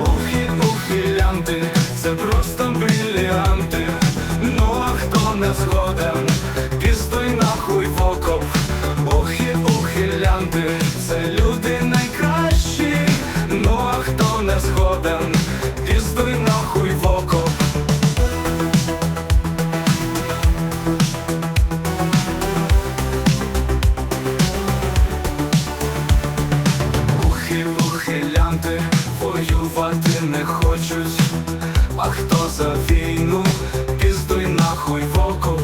Ухи, ухилянти, це просто бриліанти. Ну а хто не згоден, піздуй нахуй в окоп. Ухи, ухилянти, це люди воювати не хочуть. А хто за війну, піздуй нахуй в окоп.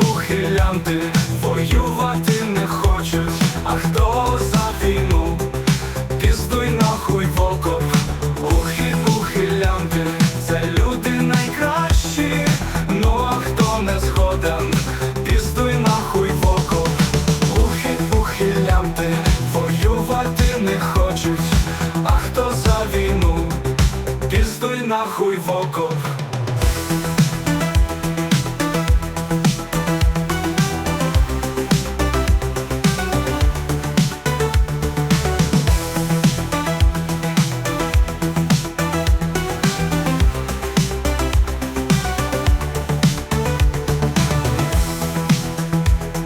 Ухи, а хто за війну, піздуй нахуй в окоп.